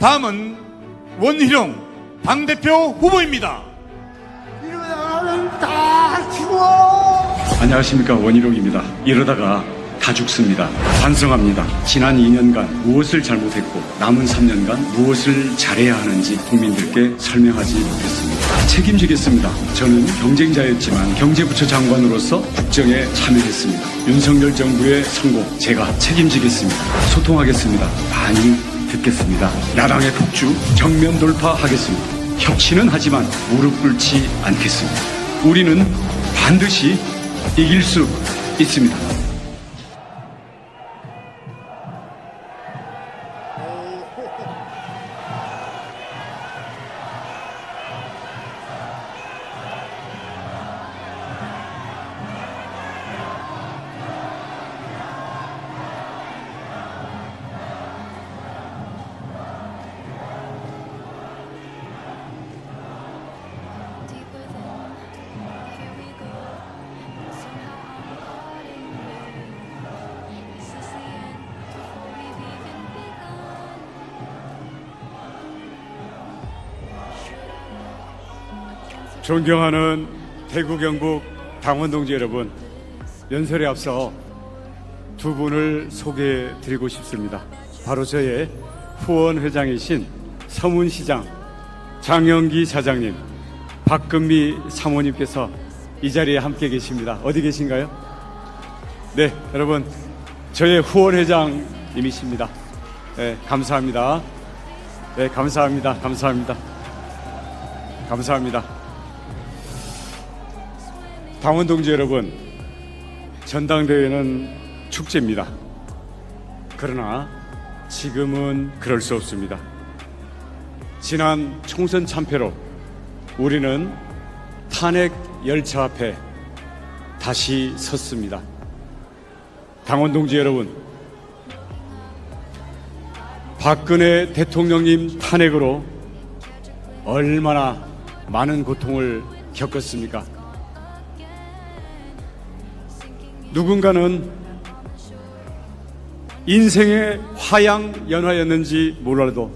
다음은 원희룡 당대표 후보입니다. 이러다가는 다 죽어. 안녕하십니까 원희룡입니다. 이러다가 다 죽습니다. 반성합니다. 지난 2년간 무엇을 잘못했고 남은 3년간 무엇을 잘해야 하는지 국민들께 설명하지 못했습니다. 책임지겠습니다. 저는 경쟁자였지만 경제부처 장관으로서 국정에 참여했습니다. 윤석열 정부의 성공 제가 책임지겠습니다. 소통하겠습니다. 많이 듣겠습니다. 야당의 폭주 정면 돌파하겠습니다. 혁신은 하지만 무릎 꿇지 않겠습니다. 우리는 반드시 이길 수 있습니다. 존경하는 대구 경북 당원 동지 여러분, 연설에 앞서 두 분을 소개해 드리고 싶습니다. 바로 저의 후원 회장이신 서문 시장 장영기 사장님, 박금미 사모님께서 이 자리에 함께 계십니다. 어디 계신가요? 네, 여러분, 저의 후원 회장님이십니다. 네, 감사합니다. 네, 감사합니다. 감사합니다. 감사합니다. 당원 동지 여러분, 전당대회는 축제입니다. 그러나 지금은 그럴 수 없습니다. 지난 총선 참패로 우리는 탄핵 열차 앞에 다시 섰습니다. 당원 동지 여러분, 박근혜 대통령님 탄핵으로 얼마나 많은 고통을 겪었습니까? 누군가는 인생의 화양 연화였는지 몰라도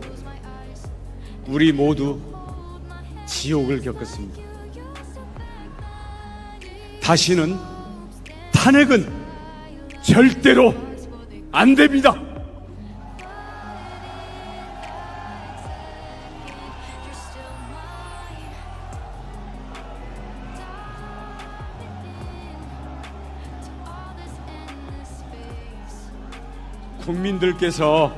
우리 모두 지옥을 겪었습니다. 다시는 탄핵은 절대로 안 됩니다. 국민들께서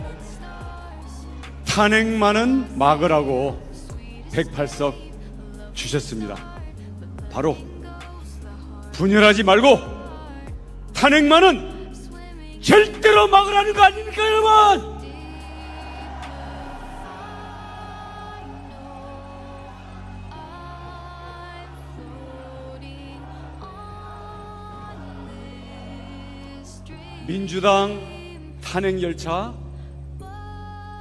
탄핵만은 막으라고 108석 주셨습니다. 바로 분열하지 말고 탄핵만은 절대로 막으라는 거 아닙니까, 여러분? 민주당 탄핵 열차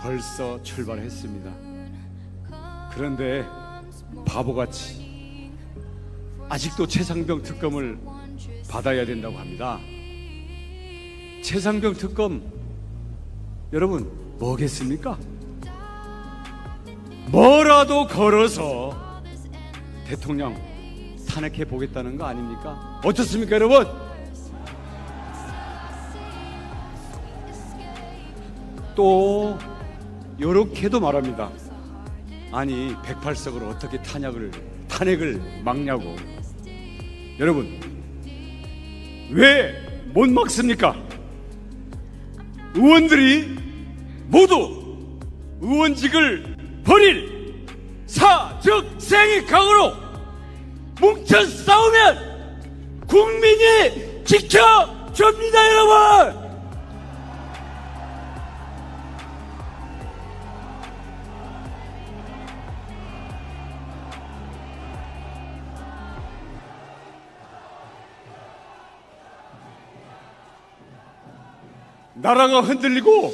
벌써 출발했습니다. 그런데 바보같이 아직도 최상병 특검을 받아야 된다고 합니다. 최상병 특검 여러분 뭐겠습니까? 뭐라도 걸어서 대통령 탄핵해 보겠다는 거 아닙니까? 어떻습니까, 여러분? 또 요렇게도 말합니다. 아니 108석으로 어떻게 탄약을 탄핵을 막냐고. 여러분 왜 못 막습니까? 의원들이 모두 의원직을 버릴 사적생의 각오로 뭉쳐 싸우면 국민이 지켜줍니다, 여러분. 나라가 흔들리고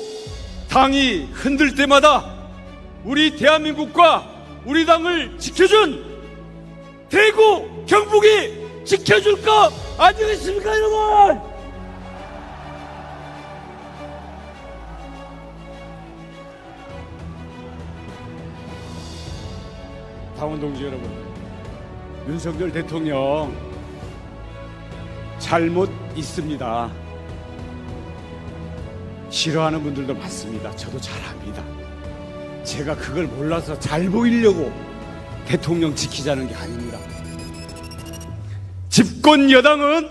당이 흔들 때마다 우리 대한민국과 우리 당을 지켜준 대구 경북이 지켜줄 거 아니겠습니까 여러분? 당원 동지 여러분, 윤석열 대통령 잘못 있습니다. 싫어하는 분들도 많습니다. 저도 잘 압니다. 제가 그걸 몰라서 잘 보이려고 대통령 지키자는 게 아닙니다. 집권 여당은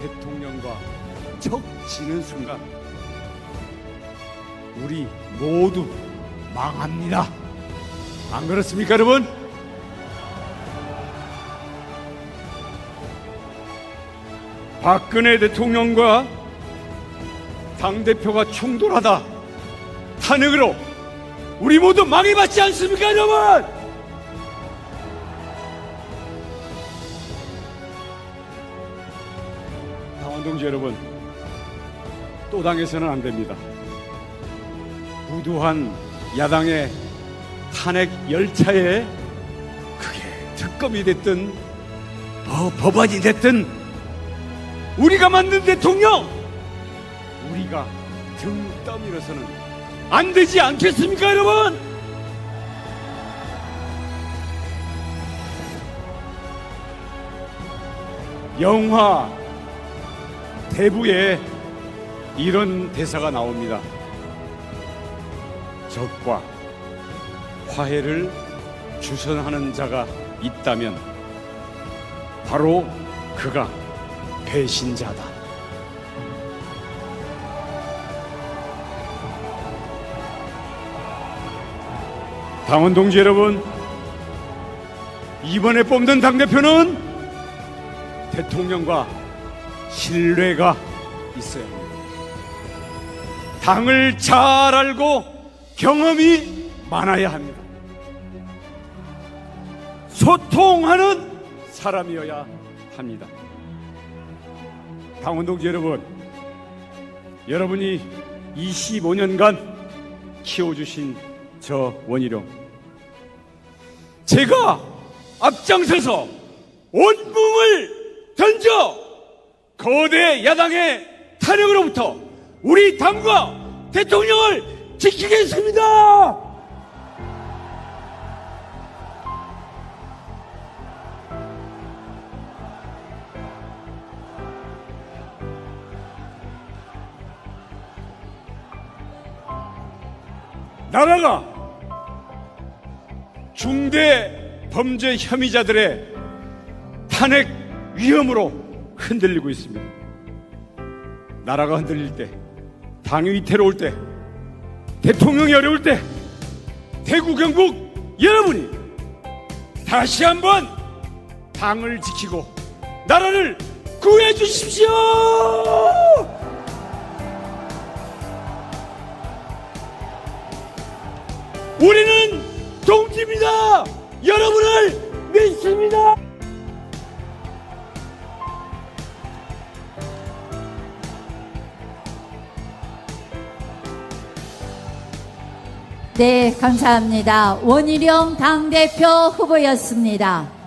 대통령과 척 지는 순간 우리 모두 망합니다. 안 그렇습니까, 여러분? 박근혜 대통령과 당대표가 충돌하다 탄핵으로 우리 모두 망해봤지 않습니까, 여러분? 당원 동지 여러분, 또 당해서는 안 됩니다. 부두한 야당의 탄핵 열차에 그게 특검이 됐든 뭐 법안이 됐든 우리가 만든 대통령 우리가 등 떠밀어서는 안 되지 않겠습니까 여러분 영화 대부에 이런 대사가 나옵니다 적과 화해를 주선하는 자가 있다면 바로 그가 배신자다. 당원 동지 여러분, 이번에 뽑는 당대표는 대통령과 신뢰가 있어야 합니다. 당을 잘 알고 경험이 많아야 합니다. 소통하는 사람이어야 합니다. 당원 동지 여러분, 여러분이 25년간 키워주신 저 원희룡, 제가 앞장서서 온 몸을 던져 거대 야당의 탄핵으로부터 우리 당과 대통령을 지키겠습니다! 나라가 중대 범죄 혐의자들의 탄핵 위험으로 흔들리고 있습니다. 나라가 흔들릴 때, 당이 위태로울 때, 대통령이 어려울 때, 대구 경북 여러분이 다시 한번 당을 지키고 나라를 구해 주십시오! 우리는 동지입니다. 여러분을 믿습니다. 네, 감사합니다. 원희룡 당대표 후보였습니다.